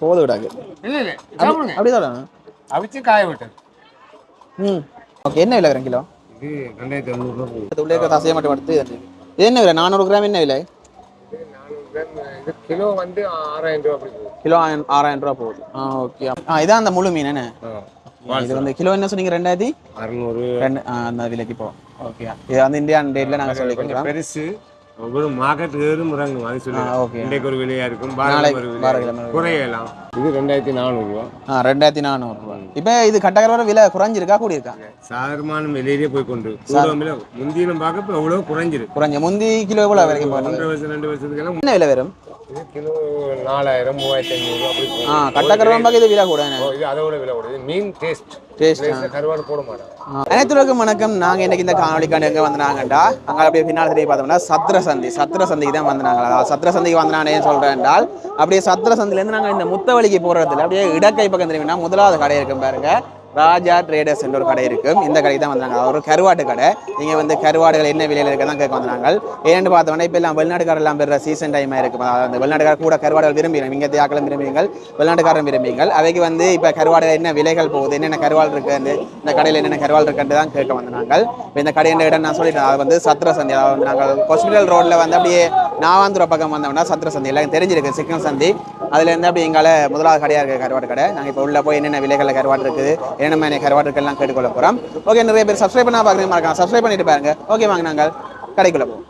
போது விடாது. இல்ல இல்ல. சாப்பிடுங்க. அப்படி சொல்லணும் அவிச்சு காய விட்டு ம். ஓகே என்ன விலை கிலோ? இது ரெண்டாயிரத்தி ஐநூறுரூவா போகுது. அது உள்ளே இருக்க தசையை மட்டும் எடுத்து இது என்ன விலை? நானூறு கிராம் என்ன விலை? இது கிலோ வந்து ஆறாயிரம் ரூபா கிலோ ஆறாயிரம் ரூபா போகுது. Ah okay. ஆ இதான் அந்த முழு மீன் என்ன? இது வந்து கிலோ என்ன சொன்னீங்க ரெண்டாயிரத்தி? அறுநூறு. ரெண்டு அந்த விலைக்கு போகும் ஓகே. இது வந்து இந்தியன் ரேட்ல நாங்கள் சொல்லிக்கிறோம். பெருசு. ஒவ்வொரு மார்க்கெட் ஏறும் இறங்கும் அது சொல்லி. இன்றைக்கு ஒரு விலையா இருக்கும் குறையலாம். இது ரெண்டாயிரத்தி நானூறுரூவா ஆ ரெண்டாயிரத்தி நானூறுரூவா இப்போ இது கட்டக்கரை விலை குறைஞ்சிருக்கா கூடியிருக்கா? சாதாரணமான விலையிலே போய் கொண்டு முந்தினம் பார்க்க இப்போ எவ்வளோ குறைஞ்சிருக்கு. குறைஞ்ச. முந்தி கிலோ எவ்வளோ வரைக்கும் ஒன்றரை வருஷம் ரெண்டு வருஷத்துக்கெல்லாம் என்ன விலை வரும்? இது கிலோ நாலாயிரம் மூவாயிரத்தி ஐநூறு அப்படி. ஆ கட்டக்கரை பார்க்க இது விலை கூட இது அதை விட விலை கூடாது மீன் டேஸ்ட் அனைத்துலகம் வணக்கம். நாங்கள் இன்னைக்கு இந்த காணொலிக்காண்டு எங்கே வந்தாங்கண்டா அங்கே அப்படியே பின்னால் தெரிய பார்த்தோம்னா சத்திர சந்தி சத்திர சந்திக்கு தான் வந்தாங்க அதாவது சத்திர சந்திக்கு வந்தானே சொல்கிறேன் என்றால் அப்படியே சத்திர சந்திலேருந்து நாங்கள் இந்த முத்தவழிக்கு போகிறதுல அப்படியே இடக்கை பக்கம் தெரியும்னா முதலாவது கடை இருக்கும் பாருங்க. ராஜா ட்ரேடர்ஸ் என்ற ஒரு கடை இருக்கும் இந்த கடைக்கு தான் வந்தாங்க ஒரு கருவாட்டு கடை. இங்கே வந்து கருவாடுகள் என்ன விலையில் இருக்க தான் கேட்க வந்தாங்க ஏன்னு பார்த்தோம்னா இப்போ எல்லாம் வெளிநாட்டுக்காரர் எல்லாம் பெற சீசன் டைமாக இருக்கும் அதாவது அந்த வெளிநாட்டுக்கார கூட கருவாடுகள் விரும்புகிறோம் இங்கே தியாக்களும் விரும்புவீங்கள் வெளிநாட்டுக்காரரும் விரும்புவீங்கள் அவைக்கு வந்து இப்போ கருவாடுகள் என்ன விலைகள் போகுது? என்னென்ன கருவாள் இருக்கு? இந்த கடையில் என்னென்ன கருவாள் இருக்குன்னு தான் கேட்க வந்தாங்க இப்போ இந்த கடை என்ன இடம் நான் சொல்லிட்டேன். அது வந்து சத்திர சந்தி. அதாவது வந்து நாங்கள் ஹாஸ்பிட்டல் ரோட்டில் வந்து அப்படியே நாவாந்துர பக்கம் வந்தோம்னா சத்திர சந்தி. எல்லாம் தெரிஞ்சிருக்கு. சிக்கன் சந்தி. அதுலேருந்து அப்படி எங்கால முதலாவது கடையாக இருக்குது கருவாடு கடை. நாங்கள் இப்போ உள்ள போய் என்னென்ன விலைகளில் கருவாடு இருக்குது என்னென்ன மாதிரி கருவாடு இருக்குலாம் கேட்டுக்கொள்ள போகிறோம் ஓகே நிறைய பேர் சப்ஸ்கிரைப் பண்ணா பார்க்குறீங்க மறக்காம சப்ஸ்கிரைப் பண்ணிட்டு பாருங்க. ஓகே வாங்க நாங்கள் கடைக்குள்ளே போவோம்.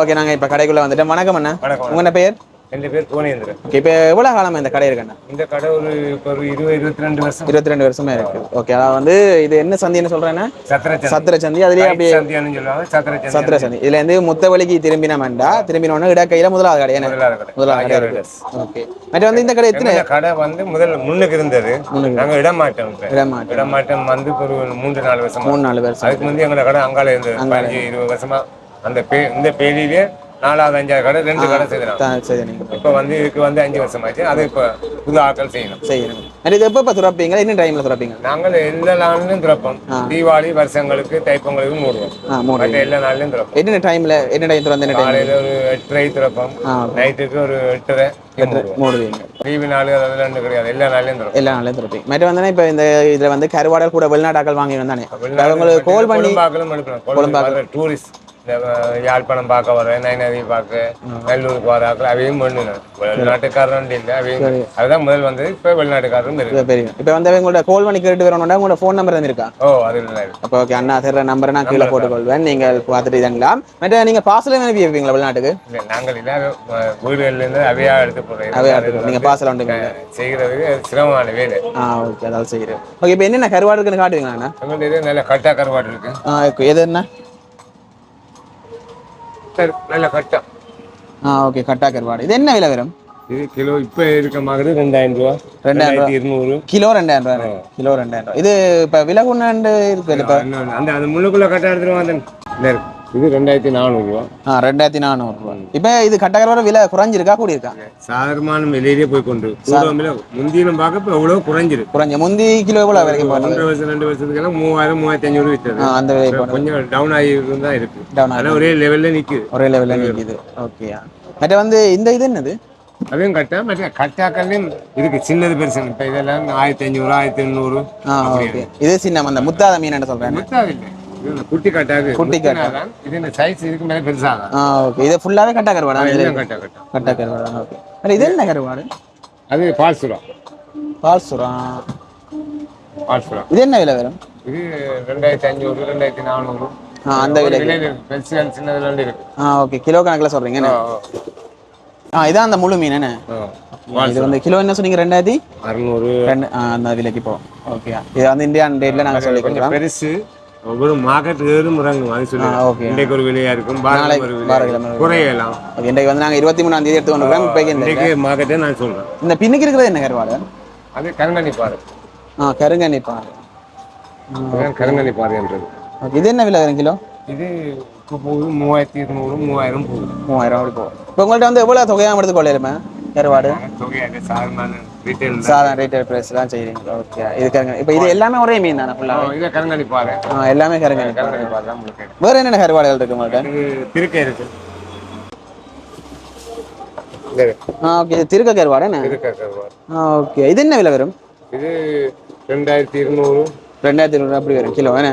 ஓகே நாங்கள் இப்போ கடைக்குள்ளே வந்துட்டோம். வணக்கம் அண்ணா. உங்களோட பேர்? ரெண்டு பேர் கோணேந்திரன் ஓகே இப்போ எவ்வளோ காலமாக இந்த கடை இருக்குண்ணா? இந்த கடை ஒரு இப்போ ஒரு இருபது இருபத்தி ரெண்டு வருஷம். இருபத்தி ரெண்டு வருஷமா இருக்கு. ஓகே அதாவது வந்து இது என்ன சந்தின்னு சொல்றேன்னா? சத்திரச்சந்தி சத்திர சந்தி அதுலயே அப்படியே சொல்லுவாங்க. சத்திரச்சந்தி சத்திர சந்தி இதுல இருந்து முத்தவழிக்கு திரும்பினோம்டா திரும்பினோன்னு இடக்கையில முதலாவது கடை என்ன? முதலாவது கடை. இருக்கு ஓகே மற்ற வந்து இந்த கடை எத்தனை? கடை வந்து முதல்ல முன்னுக்கு இருந்தது. நாங்க இடமாட்டம். இடமாட்டம். இடமாட்டம் வந்து ஒரு மூன்று நாலு வருஷமா. மூணு நாலு வருஷம். அதுக்கு முந்தைய எங்களோட கடை அங்கால இருந்தது பதினஞ்சு இருபது வருஷமா. அந்த பே இந்த பேலியிலே நாலாவது அஞ்சாவது கடை ரெண்டு கடை நீங்க. இப்ப வந்து இதுக்கு வந்து அஞ்சு வருஷம் ஆச்சு அது இப்ப புது ஆட்கள் செய்யணும். செய்யணும். இது எப்போ துறப்பீங்க? என்ன டைம்ல துறப்பீங்க? நாங்கள் எல்லா நாளிலும் திறப்போம். தீபாவளி வருஷங்களுக்கு தைப்பொங்கலுக்கு மூடுவோம். மற்ற எல்லா நாளிலும் திறப்போம். என்ன டைம்ல என்ன டைம் திறந்து என்ன காலையில ஒரு எட்டரை திறப்போம். நைட்டுக்கு ஒரு எட்டரை மூடுவீங்க. லீவு நாள் அதெல்லாம் ரெண்டு கிடையாது. எல்லா திறப்போம். எல்லா நாளையும் துறப்பீங்க. மற்ற வந்து இப்போ இந்த இதுல வந்து கருவாடல் கூட வெளிநாட்டாக்கள் வாங்கி வந்தானே. அவங்களுக்கு கோல் பண்ணி கொழும்பாக்கலும் எடுக்கணும். கொழும்பாக்க டூரிஸ்ட் யாழ்ப்பாணம் பார்க்க வர நயனதி பார்க்க நல்லூருக்கு வர அவையும் வெளிநாட்டுக்காரன் இல்லை அவையும் அதுதான் முதல் வந்து இப்ப வெளிநாட்டுக்காரரும் இருக்கு. இப்ப பெரிய இப்போ வந்து உங்களோட கோல் பண்ணி கேட்டு வரணும்னா உங்களோட ஃபோன் நம்பர் வந்து இருக்கா ஓ அது அப்போ ஓகே அண்ணா தர்ற நம்பரை நான் கீழே போட்டுக்கொள்வேன். நீங்கள் பார்த்துட்டு இதங்கலாம் மற்ற நீங்க பார்சல் அனுப்பி வைப்பீங்களா வெளிநாட்டுக்கு? நாங்கள் இல்லை அஹ், வீடுகள்ல இருந்து அவையா எடுத்து போடுறோம் அவையா எடுத்து நீங்க பார்சல் வந்துங்க செய்கிறதுக்கு சிரமமான வேலை. ஆ ஓகே அதாவது செய்கிறேன். ஓகே இப்போ என்னென்ன கருவாடு இருக்குன்னு காட்டுவீங்களா அண்ணா? நல்ல கட்டா கருவாடு இருக்கு. ஆ ஓகே எது என்ன? நல்ல கட்டா ஆ ஓகே கட்டா கருவாடு. இது என்ன விலை வரும்? இது கிலோ இப்ப இருக்க மாதிரி ரெண்டாயிரம் ரூபா. ரெண்டாயிரத்தி இருநூறு. கிலோ ரெண்டாயிரம் ரூபா. கிலோ ரெண்டாயிரம் ரூபா. இது இப்போ விலை கொண்டாண்டு இருக்கு இப்போ? அந்த அந்த முள்ளுக்குள்ள கட்டா இருக்கு. இது ரெண்டாயிரத்தி நானூறு ரூபா ஆ ரெண்டாயிரத்தி நானூறுரூவா இப்போ இது கட்டா கருவாடு விலை குறைஞ்சிருக்கா கூடியிருக்கா? சாதாரணமான விலையிலே போய் கொண்டு முந்தினம் பார்க்க இப்போ எவ்வளோ குறைஞ்சிருக்கு. குறைஞ்ச. முந்தி கிலோ எவ்வளோ வரைக்கும் ஒன்றரை வருஷம் ரெண்டு வருஷத்துக்கெல்லாம் மூவாயிரம் மூவாயிரத்தி ஐநூறு விற்றது அந்த விலை கொஞ்சம் டவுன் ஆகி தான் இருக்கு. டவுன் ஆனால் ஒரே லெவல்ல நிக்குது. ஒரே லெவலில் நிற்கிது ஓகேயா மற்ற வந்து இந்த இது என்னது? அதையும் கட்டா மற்ற கட்டாக்கள்லையும் இருக்கு. சின்னது பெருசு. இப்போ இதெல்லாம் ஆயிரத்தி ஐநூறு ஆயிரத்தி எண்ணூறு ஓகே இது சின்ன அந்த முத்தாத மீன் சொல்கிறேன் முத்தாவில்லை இது இந்த குட்டி குட்டி இது இந்த சைஸ் இதுக்கு மேலே பெருசாகும் ஆ ஓகே. இது ஃபுல்லாகவே கட்டா கருவாடா? எல்லாம் கட்டா கட்டா. கட்டா கருவாடா. ஓகே. அட இது என்ன கருவாடு? அது பால்சுரா பால்சுரா பால்சுரா இது என்ன விலை வரும்? இது ரெண்டாயிரத்தி அஞ்சூறு ரெண்டாயிரத்தி நானூறு. அந்த விலை விலையில இருக்கு. பெருசுகள் சின்னதுல இருந்து இருக்கு. Ah okay. கிலோ கணக்கில் சொல்கிறீங்க என்ன? ஆ இதான் அந்த முழு மீன் என்ன? இது வந்து கிலோ என்ன சொன்னீங்க ரெண்டாயிரத்தி? அறுநூறு. ரெண்டு அந்த விலைக்கு போகும் ஓகே. இது வந்து இந்தியன் ரேட்டில் நாங்கள் சொல்லி கொஞ்சம் பெருசு. ஒவ்வொரு மார்க்கெட் ஏறும் இறங்கும் அது சொல்லி. இன்றைக்கு ஒரு விலையா இருக்கும். குறையலாம். இன்றைக்கு வந்து நாங்கள் இருபத்தி மூணாம் தேதி எடுத்து கொண்டு இருக்கோம் இப்போக்கு இந்த இன்றைக்கு மார்க்கெட்டே நான் சொல்றேன். இந்த பின்னுக்கு இருக்கிறது என்ன கருவாடு? அது கருங்கண்ணி பாரு ஆ கருங்கண்ணி பாரு இதுதான் கருங்கண்ணி பாருன்றது இது என்ன விலை வரும் கிலோ? இது இப்போ போகுது மூவாயிரத்தி இருநூறு மூவாயிரம் போகுது மூவாயிரம் அப்படி போகும். இப்போ உங்கள்கிட்ட வந்து எவ்வளோ தொகையாக எடுத்துக்கொள்ளிருமே கருவாடு. சாதாரண ரீட்டைல் பிரைஸ் தான். செய்கிறீங்க ஓகே இது கருங்கணி இப்போ இது எல்லாமே ஒரே மீன் தானே ஃபுல்லாக இது கருங்கணி பாறை எல்லாமே கருங்கணி கருங்கணி பாறை தான் உங்களுக்கு வேறு என்னென்ன கருவாடுகள் இருக்கு உங்களுக்கு திருக்கை இருக்கு. ஓகே இது திருக்க கருவாடு என்ன? ஓகே இது என்ன விலை வரும்? இது ரெண்டாயிரத்தி இருநூறு. ரெண்டாயிரத்தி ஐநூறு அப்படி வரும். கிலோ என்ன?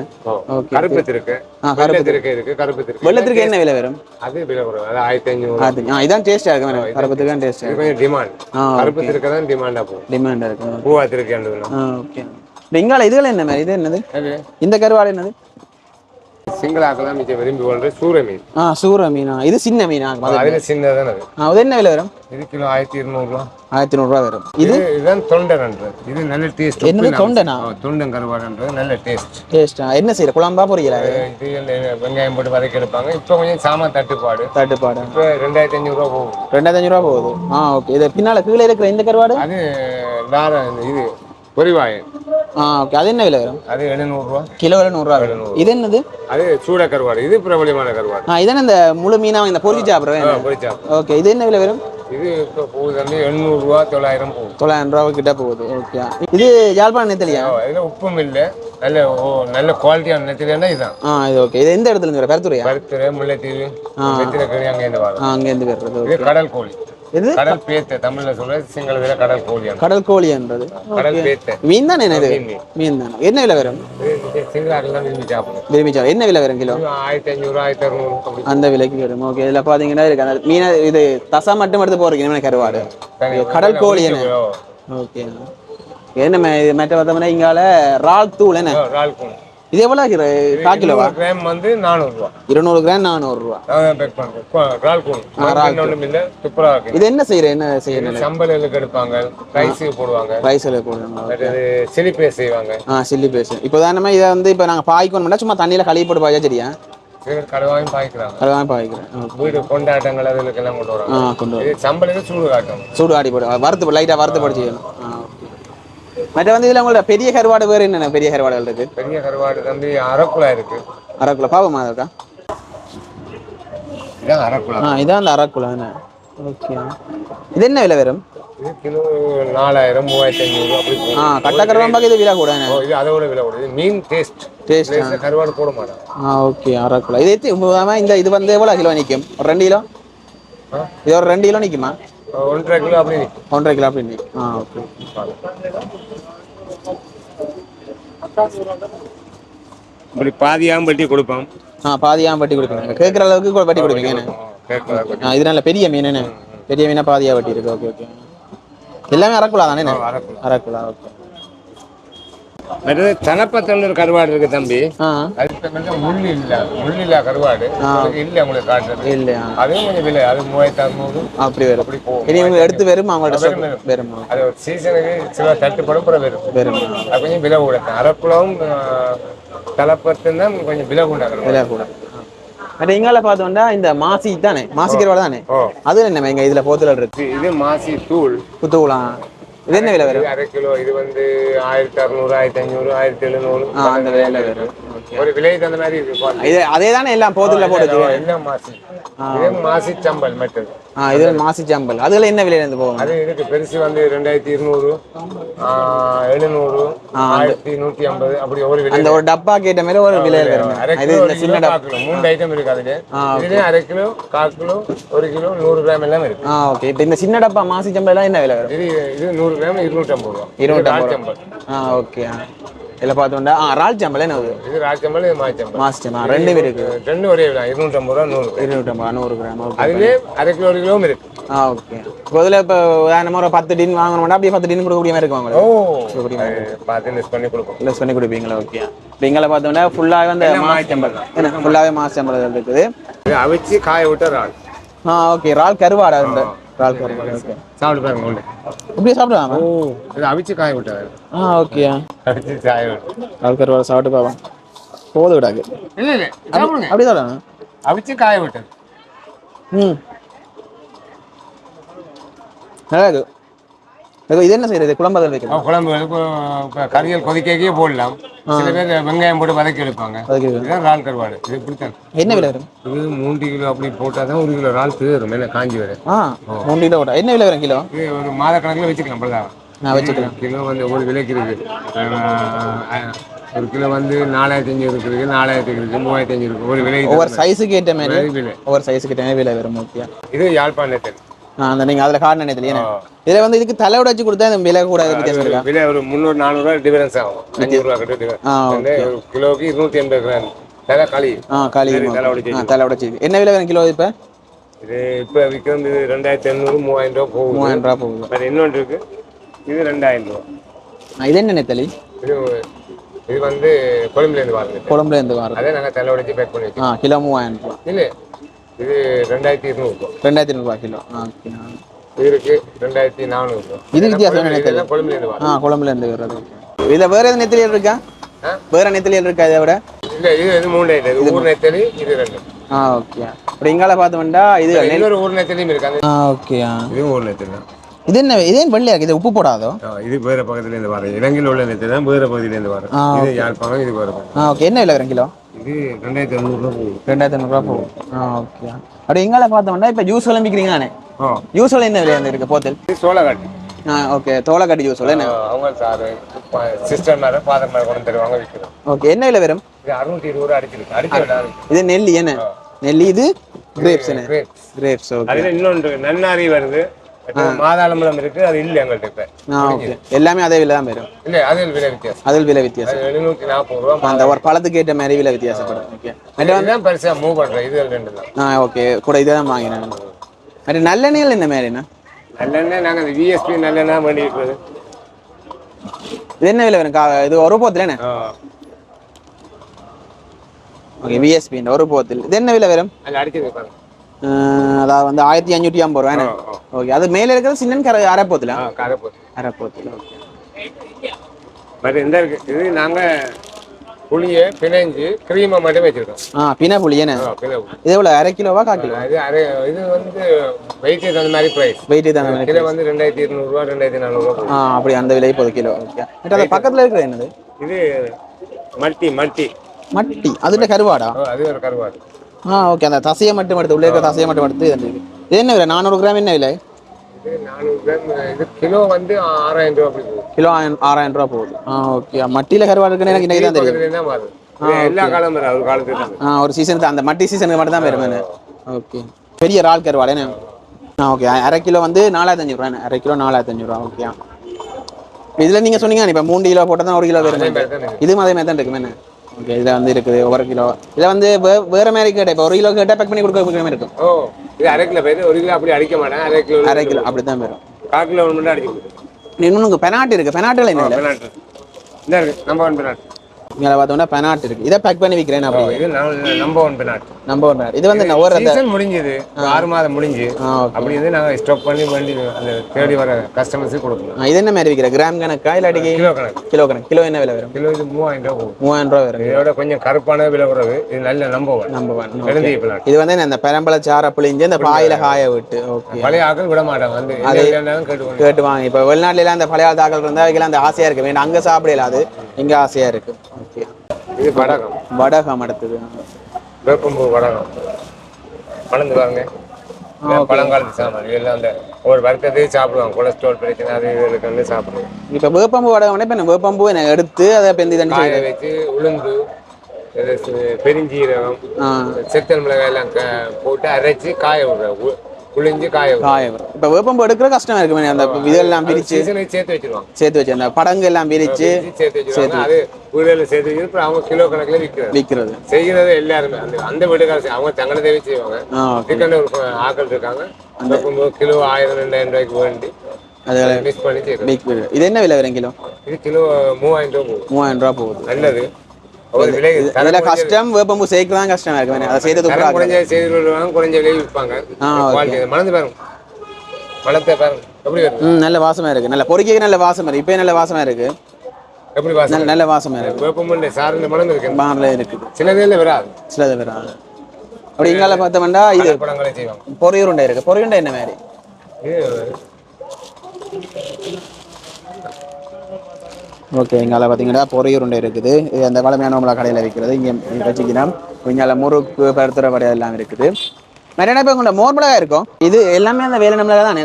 ஓகே கருப்பு இருக்கு ஆ, வெள்ளை திருக்க இருக்கு கருப்பு திருக்க. வெள்ளத்திற்கு என்ன விலை வரும்? அது விலை வரும். அது ஆயிரத்தி அது ஆ இதான் டேஸ்ட்டாக இருக்கும் வேணும் கருப்பத்துக்கு தான் டேஸ்ட்டாக இது கொஞ்சம் டிமாண்ட் கருப்பு திருக்க தான் டிமாண்டா போகும். டிமாண்டாக இருக்கும். பூவா திருக்க ஓகே. பெங்கால இதுகள் என்ன மாதிரி? இது என்னது? இந்த கருவாடு என்னது? சிங்களாக்கெல்லாம் மிச்சம் விரும்பி கொள்ற சூர மீன். ஆ மீனா? இது சின்ன மீனா? அது அதுல சின்னதான் அது? என்ன விலை வரும்? இது கிலோ ஆயிரத்தி இருநூறுவா. ஆயிரத்தி நூறுரூவா வரும். இது? இது இதுதான் தொண்டன்ன்றது இது நல்ல டேஸ்ட் என்னது தொண்டனா? தொண்டன் கருவாடுன்றது. நல்ல டேஸ்ட் டேஸ்டா என்ன செய்யற குழம்பா பொரியலா? இது? வெங்காயம் போட்டு வதக்கி எடுப்பாங்க. இப்போ கொஞ்சம் சாமான் தட்டுப்பாடு. தட்டுப்பாடு? இப்போ ரெண்டாயிரத்தி அஞ்சூறுரூவா போகும் ரெண்டாயிரத்தி அஞ்சு ரூபா போகுது. Ah okay. இது பின்னால கீழே இருக்கிற இந்த கருவாடு? அது இது பொரிவாயன் ஆ ஓகே அது என்ன விலை வரும்? அது எழுநூறுவா. கிலோ நூறுரூவா வரும் இது என்னது? அது சூட கருவாடு. இது பிரபலியமான கருவாடு. ஆ இதென்ன இந்த முழு மீனா இந்த பொரிச்சு சாப்பிட்றேன் பொரிச்சா ஓகே இது என்ன விலை வரும்? இது இப்போ போகுது வந்து எண்ணூறுரூவா தொள்ளாயிரம் போகுது. தொள்ளாயிரம் ரூபா கிட்ட போகுது. ஓகே இது யாழ்ப்பாணம் நெத்தலியா? அதில் உப்பும் இல்லை. நல்ல ஓ நல்ல குவாலிட்டியான நெத்திலேன்னா இதுதான் ஆ இது ஓகே இது எந்த இடத்துல இருந்து வர கருத்துறையா பருத்துறை முல்லைத்தீவு வெத்தில கறி அங்கேருந்து வரும். ஆ அங்கேருந்து வர்றது இது கடல் கோழி. இது கடல் பேத்த தமிழ்ல சொல்றது சிங்களத்துல கடல் கோழி கடல் கடல் பேத்த. மீன் தானே இது மீன். தானே. என்ன விலை வரும்? சிங்களாக்கெல்லாம் விரும்பி சாப்பிடும் விரும்பி சாப்பிடு. என்ன விலை வரும் கிலோ? ஆயிரத்தி அஞ்சூறு ஆயிரத்தி அறுநூறு அந்த விலைக்கு வரும். ஓகே. இதில் பார்த்தீங்கன்னா இருக்கு அந்த மீனை இது தசா மட்டும் எடுத்து போறீங்க கருவாடு? கடல் கோழி என்ன? ஓகே. என்ன இது மற்ற பார்த்தோம்னா இங்கால ரால் தூள் என்ன? இறால் கூண் இது எவ்வளோ கிலோ கால் கிலோவா? கிராம் வந்து நானூறுரூவா. இருநூறு கிராம் நானூறுரூவா. நான் பேக் பண்ணுறேன் இறால் கூண் ஒன்றும் இல்லை. சூப்பராக இருக்கு. இது என்ன செய்யற? என்ன செய்யணும் சம்பலுக்கு எடுப்பாங்க. ரைஸுக்கு போடுவாங்க. போடுங்க அடுத்தது செழிப்பே செய்வாங்க. ஆ சில்லி பேசு இப்போ தானே இதை வந்து இப்போ நாங்கள் பாய்க்கணும்னா சும்மா தண்ணியில் கழுவி போட்டு பாய்ச்சா சரியா? கடவாயும் பாய்க்கிறாங்க. பாய்க்கிறேன். வீடு கொண்டாட்டங்கள் அதுகளுக்கெல்லாம் கொண்டு வராங்க. கொண்டு சம்பளுக்கு சூடு காட்டும். சூடு ஆடி போடு. வறுத்து லைட்டாக வறுத்து ஓகே மற்ற வந்து இதில் உங்களோட பெரிய கருவாடு வேறு என்னென்ன பெரிய கருவாடுகள் இருக்கு? பெரிய கருவாடு தம்பி அரக்குலா இருக்கு. அரைக்குள்ள பாவமா இருக்கா? இதான் அரக்குலா ஆ இதான் அந்த அரைக்குள்ள என்ன? ஓகே. இது என்ன விலை வரும்? இது கிலோ நாலாயிரம் மூவாயிரத்தி ஐநூறு அப்படி. ஆ கட்டக்கருவாம்பாக்கு இது விலை கூட என்ன? ஓ, இது அதை விட விலை இது மீன் டேஸ்ட் டேஸ்ட் கருவாடு போட மாட்டாங்க. ஆ ஓகே அரைக்குள்ள இது இந்த இது வந்து எவ்வளோ கிலோ நிற்கும் ஒரு ரெண்டு கிலோ? இது ஒரு ரெண்டு கிலோ நிற்குமா ஒன்றரை கிலோ அப்படி ஒன்றரை கிலோ அப்படி ஆ ஓகே. இப்படி பாதியாகவும் பட்டி கொடுப்போம். ஆ பாதியாக வட்டி கொடுப்பீங்க கேட்குற அளவுக்கு கூட வட்டி கொடுப்பீங்க ஆ இது நல்ல பெரிய மீன் என்ன? பெரிய மீனா பாதியாக வட்டி இருக்கு. Okay okay. எல்லாமே அரைக்குலா தானே அரக்குலா ஓகே. மற்றது தனப்பத்தன்னு ஒரு கருவாடு இருக்கு தம்பி. ஆ. முள் இல்ல. முள் இல்ல கருவாடு இல்ல உங்களுக்கு காட்டுறது இல்லையா அதுவும் கொஞ்சம் விலை. அது மூவாயிரத்தி அறுநூறு. அப்படி வரும். அப்படி போகும். இனி இவங்க எடுத்து வரும்? அவங்களோட வரும், அது ஒரு சீசனுக்கு சில தட்டுப்படும் பிறகு வரும். வரும். அது கொஞ்சம் விலை கூட. அரக்குளம் தலைப்பத்து தான் கொஞ்சம் விலை கூட. விலை கூட. பட் இங்கால பார்த்தோம்னா இந்த மாசி தானே? மாசி கருவாடு தானே? அது என்ன எங்க இதுல போத்துல இருக்கு? இது- மாசி தூள். குத்துகுலாம் இது என்ன விலை வரும்? அரை கிலோ இது வந்து ஆயிரத்தி அறுநூறு ஆயிரத்தி ஐநூறு ஆயிரத்தி எழுநூறு. அந்த விலையில வரும்? ஒரு விலை தகுந்த மாதிரி இருக்கு. இது அதே தானே எல்லாம் போத்துல போட்டு எல்லாம் மாசி. இது மாசி சம்பல் மற்றது ஆ இது மாசி சாம்பல். அதுல என்ன விலையில இருந்து போகும்? அது இருக்கு பெருசு வந்து ரெண்டாயிரத்தி இருநூறு எழுநூறு ஆயிரத்தி நூத்தி ஐம்பது அப்படி ஒரு விலை அந்த ஒரு டப்பா கேட்ட மாதிரி ஒரு விலையில வரும். இது இந்த சின்ன டப்பா மூணு ஐட்டம் இருக்கு அதுல. ஆ, இதுலயே அரை கிலோ கால் கிலோ ஒரு கிலோ நூறு கிராம் எல்லாம் இருக்கு. Ah okay. இப்போ இந்த சின்ன டப்பா மாசி சாம்பல் எல்லாம் என்ன விலை வரும்? இது இது நூறு கிராம் ஐம்பது ரூபா. இருநூற்றம்பது இது ரூபா. ராஜ்சம்பல் ஆ ஓகே இதில் பார்த்தோம்னா ஆ ரால் சாம்பல் என்ன இது இது மாச்சம்பல் மாசி சாம்பல் ரெண்டு இருக்கு. ரெண்டு ஒரே விலை ரூபா நூறு. கிராம் இருநூற்றம்பது நூறு கிராம். அதுலயே அரை கிலோ ஒரு கிலோவும் இருக்கு. ஆ ஓகே இப்போ இதில் இப்போ உதாரணமாக ஒரு பத்து டின் வாங்கணும்னா அப்படியே பத்து டின் கொடுக்கக்கூடிய மாதிரி ஓ அது பார்த்து மிஸ் பண்ணி கொடுப்போம். லெஸ் பண்ணி கொடுப்பீங்களா? ஓகே இப்போ இங்கே பார்த்தோம்னா ஃபுல்லாகவே அந்த மாசி சாம்பல் என்ன ஃபுல்லாகவே மாசி சாம்பல் இருக்குது. இது அவிச்சு காய விட்ட இறால். ஆ ஓகே ரால் கருவாடா இந்த ரால் கருவாடு ஓகே சாப்பிட்டு பாருங்க உள்ள இப்படியே சாப்பிடுவாங்க ஓ இது அவிச்சு காய விட்டாரு ஆ ஓகே அவிச்சு காய விட்டு. ரால் கருவாடு சாப்பிட்டு பாவம் போது விடாது. இல்ல இல்ல சாப்பிடுங்க அப்படி சாப்பிடுவாங்க அவிச்சு காய விட்டது. ம். நல்லா இருக்கு. இது என்ன செய்யறது? குழம்பு அவன் குழம்பு இப்போ இப்போ கறியல் கொதிக்கே போடலாம். சில பேர் வெங்காயம் போட்டு வதக்கி எடுப்பாங்க. இதுதான் இறால் கருவாடு. இது இப்படித்தான் என்ன விலை வரும்? இது மூன்று கிலோ அப்படி போட்டால் தான் ஒரு கிலோ இறால் தீரும் மேலே காஞ்சி வரும். ஆ மூணு கிலோ ஓட்டா என்ன விலை வரும் கிலோ? இது ஒரு மாத கணக்கில் வச்சுக்கலாம் அப்படிதான் நான் வச்சுக்கிறேன் கிலோ வந்து ஒரு விலைக்கு இருக்கு அஹ், ஒரு கிலோ வந்து நாலாயிரத்தி அஞ்சூறு இருக்கு நாலாயிரத்தி இருக்கு மூவாயிரத்தி அஞ்சு இருக்கு ஒரு விலை ஒவ்வொரு சைஸுக்கு ஏற்ற மாதிரி விலை ஒவ்வொரு சைஸுக்கு ஏற்ற மாதிரி விலை வரும் ஓகே இது யாழ்ப்பாணத்தில் அந்த நீங்கள் அதில் கார்டு நினைத்துல இதில்? வந்து இதுக்கு தலை உடைச்சு கொடுத்தா இந்த விலை கூட வித்தியாசம் இருக்கா? விலை ஒரு முந்நூறு நானூறுரூவா டிஃபரன்ஸ் ஆகும். அஞ்சூறுரூவா கிட்ட ஒரு கிலோவுக்கு இருநூத்தி எண்பது கிராம். தலை களி. ஆ காலி தலை உடைச்சு ஆ தலை உடைச்சி என்ன விலை வேணும் கிலோ இப்போ? இது இப்போ விற்கிறது ரெண்டாயிரத்தி எண்ணூறு மூவாயிரம் ரூபா போகுது. மூவாயிரம் ரூபா போகுது. பட் இன்னொன்று இருக்கு. இது ரெண்டாயிரம் ரூபா ஆ, இது என்ன நெத்தலி இது இது வந்து கொழும்புலேருந்து வாருங்க குழம்புல இருந்து வரும் அதே நாங்கள் தலை உடைச்சு பேக் பண்ணி வச்சோம் கிலோ மூவாயிரம் ரூபா இல்லை இது ரெண்டாயிரத்தி இருநூறுபா ரெண்டாயிரத்தி ஐநூறுபா கிலோ. இது இருக்கு ரெண்டாயிரத்தி நானூறுபா இது வித்தியாசம் கொழும்புலேருந்து வாரு ஆ குழம்புல இருந்து வர்றது. இதை வேற எதுவும் நெத்திலியல் இருக்கா? வேற நெத்திலியல் இருக்கா இதை விட? இல்லை இது இது மூணு இது ஊர் நெத்தலி இது ரெண்டு. Ah okay. அப்படி இங்கால பார்த்தோம்னா இது இன்னொரு ஊர் நெத்தலியும் இருக்கு. அது ஆ ஓகே. இதுவும் ஊர் நெத்தலி இது என்ன இதே வெள்ளையா இருக்கு? இது உப்பு போடாதோ? இது வேற பக்கத்துல இருந்து வர இலங்கையில் உள்ள நெத்தலி தான் வேற பகுதியில இருந்து வர இது யாழ்ப்பாணம் இது வேற ஓகே. என்ன விலை கிலோ? இது ரெண்டாயிரத்தி எழுநூறுபா போகுது. ரெண்டாயிரத்தி ஐநூறுரூவா போகும் ஆ ஓகே அப்படி இங்கால பார்த்தோம்னா இப்போ ஜூஸ் ஆ. ஜூஸ் எல்லாம் என்ன விலை வந்து இருக்கு போத்தல் சோளக்காட்டு. ஆ ஓகே தோலைக்கட்டி ஜூஸ் என்ன? அவங்க சார் சிஸ்டர் மேல ஃபாதர் மேல கொண்டு தருவாங்க விற்கிறோம் ஓகே என்ன விலை வரும்? இது அறுநூத்தி இருபது ரூபா அடிச்சிருக்கு. அடிச்சு இது நெல்லி என்ன? நெல்லி இது கிரேப்ஸ் என்ன. கிரேப்ஸ் ஓகே அதுல இன்னொன்று நன்னாரி வருது. அடுத்து மாதாளம்பழம் இருக்கு அது இல்லை எங்கள்கிட்ட இப்ப. எல்லாமே அதே விலை தான் வரும் இல்ல அது விலை வித்தியாசம். அதில் விலை வித்தியாசம். எழுநூத்தி நாற்பது ரூபா அந்த ஒரு பழத்துக்கு ஏற்ற மாதிரி விலை வித்தியாசப்படும். ஓகே. பெருசா மூவ் பண்றேன் இது ரெண்டு தான். Ah okay. கூட இதை தான் வாங்கினேன். மற்ற நல்லெண்ணெயில் என்ன மாதிரிண்ணா நல்லெண்ணெய் நாங்க அந்த விஎஸ்பி நல்லெண்ணெய் வேண்டி இருக்கிறது இது என்ன விலை வரும் இது ஒரு போத்தில் என்ன? ஓகே விஎஸ்பி ஒரு போத்தில். இது என்ன விலை வரும் அதில் அடிச்சிருக்கு பாருங்க. அதாவது வந்து ஆயிரத்தி அஞ்சூற்றி ஐம்பது ரூபா என்ன? ஓகே அது மேலே இருக்கிறது சின்ன கரை அரை போத்தில் ஆ கரை போகுது அரை போத்தில் ஓகே பட் இந்த இருக்கு? இது நாங்க புளியை பிணைஞ்சு கிரீமை மட்டும் வச்சிருக்கோம். ஆ பின புளி என்ன? பிணை. இது எவ்வளோ அரை கிலோவா கால் கிலோ இது அரை இது வந்து வெயிட் அந்த மாதிரி ப்ரைஸ் வெயிட் தானே கிலோ வந்து ரெண்டாயிரத்தி இருநூறுவா ரெண்டாயிரத்தி நானூறுவா ஆ அப்படி அந்த விலை இப்போது கிலோ ஓகே மற்ற அந்த பக்கத்தில் இருக்கிறது என்னது? இது மல்டி மல்டி. மட்டி. அதுல கருவாடா? அது ஒரு கருவாடு. ஆ ஓகே அந்த தசையை மட்டும் எடுத்து உள்ளே இருக்க தசையை மட்டும் எடுத்து இது. இது என்ன விலை? நானூறு கிராம் என்ன விலை? இது இது கிலோ வந்து ஆறாயிரம் ரூபா கிலோ ஆறாயிரம் ரூபா போகுது. ஆ ஓகே மட்டியில் கருவாடு இருக்குன்னு எனக்கு இன்னைக்கு தான் தெரியும். இது எல்லா வரும் ஒரு காலத்துக்கு. ஆ ஒரு சீசனுக்கு அந்த மட்டி சீசனுக்கு மட்டும் தான் வருமே ஓகே பெரிய இறால் கருவாடு என்ன? ஆ ஓகே அரை கிலோ வந்து நாலாயிரத்தி அஞ்சு ரூபா என்ன? அரை கிலோ நாலாயிரத்தி அஞ்சு ரூபா ஓகே இதில் நீங்கள் சொன்னீங்க இப்போ மூணு கிலோ போட்டால் தான் ஒரு கிலோ. இதுவும் அதே மாதிரி தான் இருக்குமே என்ன? ஓகே இதில் வந்து இருக்குது ஒரு கிலோ. இதில் வந்து வே- வேற மாதிரி கேட்டேன் இப்போ ஒரு கிலோ கேட்டால் பேக் பண்ணி கொடுக்க மாதிரி இருக்கும். ஓ இது அரை கிலோ போயிது ஒரு கிலோ அப்படி அடிக்க மாட்டேன் அரை கிலோ அரை கிலோ. அப்படி தான் வரும். கால் கிலோ ஒன்று மட்டும் அடிக்க முடியும். இன்னொன்று பெனாட்டு இருக்குது பெனாட்டில் என்ன? பெனாட்டு இந்த இருக்கு நம்பர் ஒன் பெனாட்டு இங்கே பார்த்தோம்னா பெனாட் இருக்குது இதை பேக் பண்ணி விற்கிறேன் அப்படி இது நம்பர் ஒன் பெனாட்டு நம்ப ஒரு இது வந்து ஒரு அந்த சீசன் முடிஞ்சது. ஆறு மாதம் முடிஞ்சு. அப்படி வந்து நாங்கள் ஸ்டாப் பண்ணி வண்டி அந்த தேடி வர கஸ்டமர்ஸுக்கு கொடுக்கணும். இது என்ன மாதிரி விற்கிற கிராம் கணக்கா இல்லாட்டி கிலோ கணக்கு. கிலோ கணக்கு. கிலோ என்ன விலை வரும்? கிலோ இது மூவாயிரம் ரூபா மூவாயிரம் ரூபா வரும். இதோட கொஞ்சம் கருப்பான விலை குறைவு இது நல்ல நம்பர் ஒன் நம்ப வேணும் எழுந்திய பெனாட்டு இது வந்து இந்த பெரம்பளை சாரை புளிஞ்சு இந்த பாயில காய விட்டு ஓகே பழைய ஆக்கள் விட மாட்டாங்க. வந்து கேட்டு வாங்க. இப்போ வெளிநாட்டுல அந்த பழைய தாக்கல் இருந்தால் அவைக்கெல்லாம் அந்த ஆசையா இருக்கு. வேணும் அங்கே சாப்பிடல அது இங்கே ஆசையா இருக்கு. இது வடகம். வடகம் அடுத்தது. வேப்பம்பூ வடகம். மணந்து பாருங்க. இதெல்லாம் பழங்காலத்து சாமான் இதெல்லாம் அந்த ஒரு வருத்தத்தையும் சாப்பிடுவாங்க. கொலஸ்ட்ரால் பிரச்சனை அது இதுகளுக்கு வந்து சாப்பிடுவோம் இப்போ வேப்பம்பு வடகம் இப்போ வேப்பம்பு என்ன எடுத்து அதை பெந்தி தண்ணி காய வச்சு உளுந்து பெருஞ்சீரகம் செத்தல் மிளகாய் எல்லாம் போட்டு அரைச்சு காய விடுற உ- புளிஞ்சு காய காய வரும் இப்போ வேப்பம்பு எடுக்கிற கஷ்டமா இருக்கு அந்த இதெல்லாம் பிரிச்சு சீசனுக்கு சேர்த்து வச்சிருவாங்க சேர்த்து வச்சு அந்த படங்கு எல்லாம் பிரிச்சு சேர்த்து வச்சிருவாங்க அது வீடுகளில் சேர்த்து வச்சு அப்புறம் அவங்க கிலோ கணக்குல விற்கிறது விற்கிறது செய்கிறது எல்லாருமே அந்த அந்த வீட்டுக்கார அவங்க தங்களை தேவை செய்வாங்க சிக்கன் ஒரு ஆட்கள் இருக்காங்க அந்த கிலோ ஆயிரம் ரெண்டாயிரம் ரூபாய்க்கு வேண்டி அது மிஸ் பண்ணி இது என்ன விலை வரும் கிலோ இது கிலோ மூவாயிரம் ரூபா போகும் மூவாயிரம் ரூபா போகுது நல்லது விலை கஷ்டம் வேப்பம்பு சேர்க்க தான் கஷ்டமா இருக்கு. அதை செய்து குறைஞ்ச செய்தி குறைஞ்ச விலையில் விற்பாங்க. மணந்து பாருங்க. மணத்தை பாருங்க. எப்படி நல்ல வாசமா இருக்கு. நல்ல பொறிக்க நல்ல வாசமா இருக்கு. இப்போ நல்ல வாசமா இருக்கு. எப்படி வாசம் நல்ல வாசமா இருக்கு. வேப்பமுண்டை சார்ந்த மணந்து இருக்கு. பாரில் இருக்குது சில பேர்ல வராது. சிலது வராது. அப்படி இங்கால பார்த்தோம்னா இது பொறியுருண்டை இருக்கு. பொறியுண்டை என்ன மாதிரி? ஓகே இங்கால பார்த்தீங்கன்னா பொறியுருண்டை இருக்குது. இது அந்த வளமையான உங்களை கடையில் விற்கிறது இங்கே வச்சுக்கலாம் இங்கால முறுக்கு பருத்துற வடை எல்லாம் இருக்குது. மெரினா இப்போ உங்களோட மோர் மிளகாய் இருக்கும் இது எல்லாமே அந்த வேலை மிளகாய் தானே?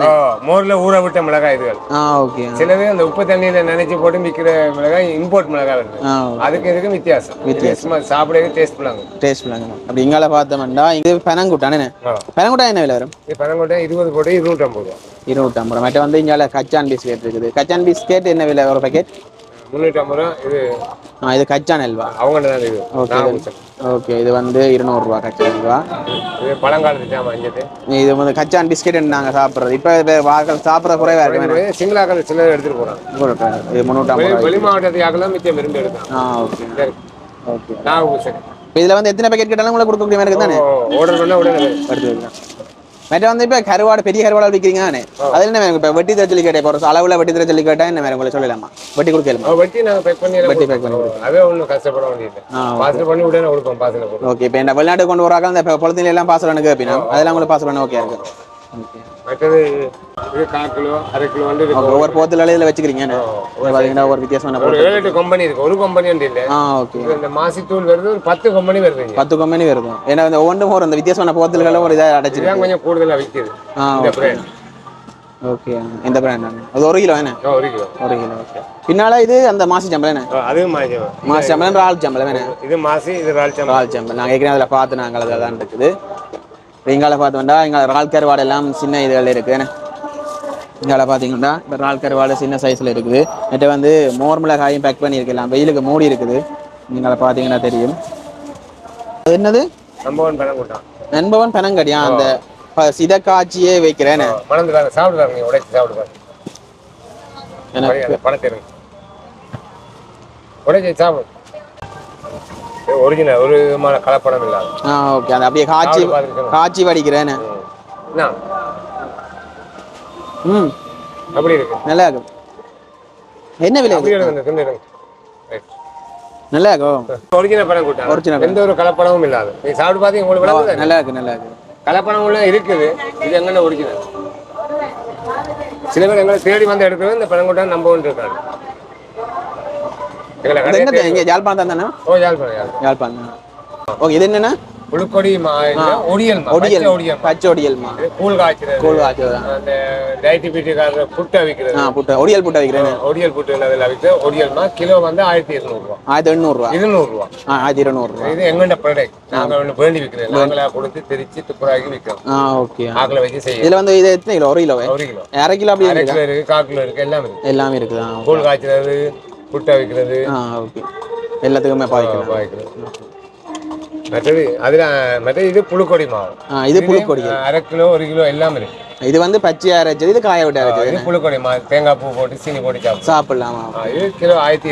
மோர்ல ஊற விட்ட மிளகாய் இதுகள் ஆ ஓகே. சிலது அந்த உப்பு தண்ணியில நினைச்சு போட்டு விற்கிற மிளகாய் இம்போர்ட் மிளகாய் வருது அதுக்கு இதுக்கு வித்தியாசம்? வித்தியாசம். சாப்பிடவே டேஸ்ட் பண்ணாங்க. டேஸ்ட் மிளகாய் அப்படி இங்கால பார்த்தோம்னா இது பெனங்குட்டானே ஆ. பெனங்குட்டா என்ன விலை வரும்? பனங்கோட்டை இருபது போட்டு இருநூற்றம்பது ரூபா. இருநூற்றம்பது ரூபா. மற்ற வந்து இங்கால கச்சான் பிஸ்கெட் இருக்குது. கச்சான் பிஸ்கெட் என்ன விலை ஒரு பேக்கெட் ரூபா இது ஆ இது கச்சான் அல்வா. அவங்கள்ட்ட தான் இது. நாகபூசன் ஓகே இது வந்து இருநூறுவா கச்சான் அல்வா. இது பழங்காலத்து ஜாமான் அஞ்சது இது வந்து கச்சான் பிஸ்கெட் நாங்கள் சாப்பிட்றது. இப்போ வாக்கள் சாப்பிட்ற குறைவா இருக்கு சிங்களாக்கள் சிலர் எடுத்துட்டு போறாங்க. இது முந்நூற்றம்பது ரூபாய் வெளி மாவட்டத்து யாக்கெல்லாம் மிச்சம் விரும்பி எடுக்கலாம். ஆ ஓகே. ஓகே. நாகபூசன் இதில் வந்து எத்தனை பேக்கெட் கேட்டாலும் உங்களுக்கு கொடுக்கக்கூடிய மாதிரி இருக்குது தானே? ஆர்டர் பண்ணா உடனே. எடுத்து வைக்கலாம் மற்ற வந்து இப்போ கருவாடு பெரிய கருவாடு விற்கிறீங்க அதில் என்ன இப்போ வெட்டி தரச்சொல்லி கேட்டேன் இப்போ ஒரு அளவில் வெட்டி தரச்சொல்லி கேட்டால் என்ன வேறு உங்களுக்கு சொல்லலாமா வெட்டி கொடுக்கலாமா வெட்டி நாங்கள் பேக் பண்ணி வெட்டி பேக் பண்ணி. அதே ஒன்றும் கஷ்டப்பட வேண்டியது ஆ பார்சல் பண்ணி உடனே கொடுப்போம் கொடுப்போம் ஓகே இப்போ என்ன வெளிநாட்டுக்கு கொண்டு வராங்க அந்த பொழுதுல எல்லாம் பாஸ் பண்ண கேட்பினா அதெல்லாம் உங்களுக்கு பாஸ் பண்ண ஓகே இருக்கு மற்றது இது கால் கிலோ அரை கிலோ வந்து இருக்கு. ஒவ்வொரு போத்துல இதில் வச்சுக்கிறீங்க பார்த்தீங்கன்னா ஒரு வித்தியாசமான ஒரு போட்டு ஏழு எட்டு கம்பெனி இருக்கு. ஒரு கம்பெனி வந்து இல்லை. Ah okay. இது இந்த மாசித்தூள் வருது ஒரு பத்து கம்பெனி வருது. பத்து கம்பெனி வருது. ஏன்னா இந்த ஒவ்வொன்றும் ஒரு இந்த வித்தியாசமான போத்துல்களும் ஒரு இதாக அடைச்சிருக்கு. இதுதான் கொஞ்சம் கூடுதலா விற்கிது ஆ ஓகே. இந்த பிராண்ட் அது? ஒரு கிலோ என்ன? ஒரு கிலோ. ஒரு கிலோ ஓகே. பின்னால இது அந்த மாசி சம்பளம் ஆ, அதுவும் மாசி மாசி சம்பளம் ஆள் சம்பளம் இது மாசி இது ரால்ச்சம் இறால் சம்பல் நாங்கள் ஏற்கனவே அதில் பார்த்து நாங்கள் அதில் தான் இருக்குது. இங்கால பார்த்தோம்னா இங்கே இறால் கருவாடு எல்லாம் சின்ன இதுகள் இருக்குது என்ன? இங்கால பார்த்தீங்கன்னா இப்போ இறால் கருவாடு சின்ன சைஸில் இருக்குது. நேற்று வந்து மோர் மிளகாயும் பேக் பண்ணியிருக்கலாம். வெயிலுக்கு மூடி இருக்குது. நீங்கள பார்த்தீங்கன்னா தெரியும். அது என்னது? நம்பவன் பணம் கூட்டான் நண்பவன் பனங்கடியா அந்த சித காட்சியே வைக்கிறேன் மணந்துக்காங்க சாப்பிடுறாங்க நீங்க உடைச்சு சாப்பிடுவாங்க எனக்கு பணத்தை இருங்க உடைச்சு சாப்பிடு. ஒரிஜினல் ஒரு விதமான கலப்படம் இல்லாத ஆ ஓகே. அந்த அப்படியே பார்த்துருக்கணும். காட்சி வடிக்கிறேன்னு. ம். அப்படி இருக்கு. நல்லா இருக்கும். என்ன விலை. நல்லா இருக்கும் ஒரிஜினல் பணம் கூட்டம் Original எந்த ஒரு கலப்படமும் இல்லாத நீ சாப்பிட்டு பார்த்து உங்களுக்கு விளங்குது நல்லா இருக்கு நல்லா இருக்கு. கலப்படம் உள்ள இருக்குது. இது எங்கன்னு ஒரிஜினல் சில பேர் எங்களை தேடி வந்து எடுக்கிறது இந்த பணம் கூட்டம் நம்ப ஒன்று இருக்காங்க தேடி- இங்கே யாழ்ப்பாணம் தானே ஓ யாழ்ப்பாணம் யாழ்ப்பாணம். யாழ்ப்பாணம். ஓகே இது என்னன்னா? புழுக்கொடி ஒடியல் ஒடியல் பச்சை ஒடியல் கூழ் காய்ச்சறது கூழ் காய்ச்சல் அந்த டயட்டிபிட்டிக்கார புட்டை விற்கிறது ஆ புட்டை ஒடியல் புட்டை வைக்கிறேன் ஒடியல் புட்டு அதில் விற்று கிலோ வந்து ஆயிரத்தி இருநூறுவா. ஆயிரத்தி எண்ணூறுரூவா இருநூறுவா. ஆ ஆயிரத்தி இருநூறுவா. இது எங்கண்ட ப்ராடக்ட் நாங்கள் ஒன்று வேண்டி விற்கிறோம் நாங்களா கொடுத்து திரிச்சு துப்புராக்கி விற்கிறோம் ஆ ஓகே. ஆக்கில் வச்சு செய்யும் இதில் வந்து இது எத்தனை கிலோ? ஒரு கிலோ ஒரு கிலோ. அரை கிலோ அப்படி அரை இருக்குதா? கிலோ இருக்கு கால் கிலோ எல்லாமே இருக்கு. எல்லாமே இருக்குதா? கூழ் காய்ச்சறது புட்டை ஓகே. எல்லாத்துக்குமே பாதிக்கலாம் பாய்க்கிறது. மற்றது அதில் மற்ற இது புழுக்கொடி மாவு. இது புழுக்கொடி. அரை கிலோ ஒரு கிலோ எல்லாம் இருக்கு. இது வந்து பச்சையா அரைச்சது இது காய விட்டு அரைச்சது இது புழுக்கொடி மாவு. தேங்காய் பூ போட்டு சீனி போட்டு சாப்பிடும் சாப்பிடலாமா இது கிலோ ஆயிரத்தி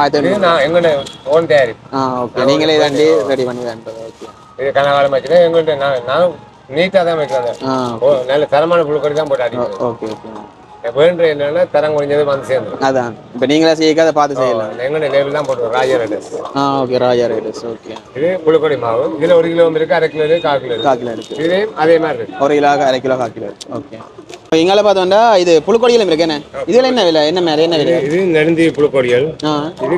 ஆயிரத்தி இது நான் எங்கள்ட ஓன் தயாரிப்பு. Ah okay. நீங்களே தாண்டி ரெடி பண்ணி வேண்டது ஓகே. இது கனகாலம் வச்சுன்னா எங்கள்கிட்ட நான் நான் நீட்டாக தான் வைக்கிறேன் நல்ல தரமான புழுக்கொடி தான் போட்டு அடிக்கிறேன் ஓகே ஓகே. வேண்ட என்னன்னா தரம் குறைஞ்சது வந்து சேர்ந்துடும் அதான். இப்போ நீங்களே செய்ய அதை பார்த்து செய்யலாம். எங்கள்ட லேபிள் தான் போட்டுருவோம் Raja riders ah okay Raja riders okay இது புழுக்கொடி மாவு. இதுல ஒரு கிலோ இருக்கு அரை கிலோ இருக்கு கால் கிலோ கால் கிலோ இருக்கு. இதுலேயும் அதே மாதிரி இருக்கு. ஒரு கிலோ அரை கிலோ கால் கிலோ இருக்கு. ஓகே இப்போ எங்கால பார்த்தோம்னா இது புழுக்கொடியிலும் இருக்கு என்ன? இதில் என்ன விலை? என்ன மாதிரி என்ன விலை? இது நெடுந்தி புழுக்கொடியல் இது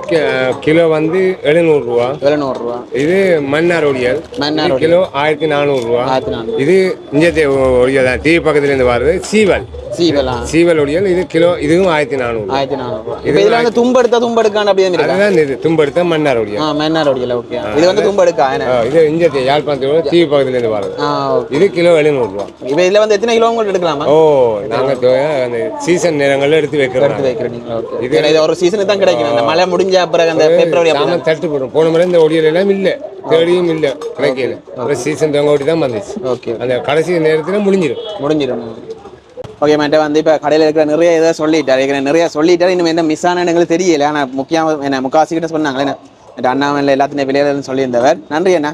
கிலோ வந்து எழுநூறுரூவா எழுநூறுரூவா இது மன்னார் ஒடியல். மன்னார் இது கிலோ ஆயிரத்தி நானூறு இது இஞ்சத்தை ஒடியல் தான். டிவி பக்கத்துல இருந்து வருது. சீவல். சீவல். ஒடியல் இது கிலோ இதுவும் ஆயிரத்தி நானூறு. ஆயிரத்தி நானூறுரூவா இப்போ இதில் வந்து தும்பெடுத்தா தும்பெடுக்கான அப்படி அதுதான் இது தும்பெடுத்த மன்னார் ஒடியல் ஆ மன்னார் ஒடியல ஓகே இது வந்து தும்பெடுக்கா இது இஞ்சத்தை யாழ்ப்பாணத்தோட வருது ஓகே இது கிலோ எழுநூறுவா இப்போ இதில் வந்து எத்தனை கிலோ உங்களுக்கு எடுக்கலாமா? ஓ நாங்க தொ- அந்த சீசன் நேரங்கள்ல எடுத்து வைக்கிறோம் எடுத்து வைக்கிறீங்களா ஓகே இது ஒரு சீசனுக்கு தான் கிடைக்கும் இந்த மழை முடிஞ்ச அப்புறம் அந்த பிப்ரவரி தட்டு போடும் போன முறை இந்த ஒடியல் எல்லாம் இல்ல. தேடியும் இல்ல. கிடைக்கல. அப்புறம் சீசன் தொங்க ஓடி தான் வந்துச்சு. ஓகே அந்த கடைசி நேரத்துல முடிஞ்சிடும் முடிஞ்சிடும் ஓகே மேட்ட வந்து இப்போ கடையில் இருக்கிற நிறைய இதை சொல்லிட்டார். இருக்கிற நிறைய சொல்லிட்டார். இன்னும் என்ன மிஸ் ஆன எங்களுக்கு தெரியல. ஆனால் முக்கியமாக என்ன முக்காசி கிட்ட சொன்னாங்களே என்ன? அண்ணாமலை எல்லாத்தையும் விளையாடுன்னு சொல்லியிருந்தவர். நன்றி அண்ணா.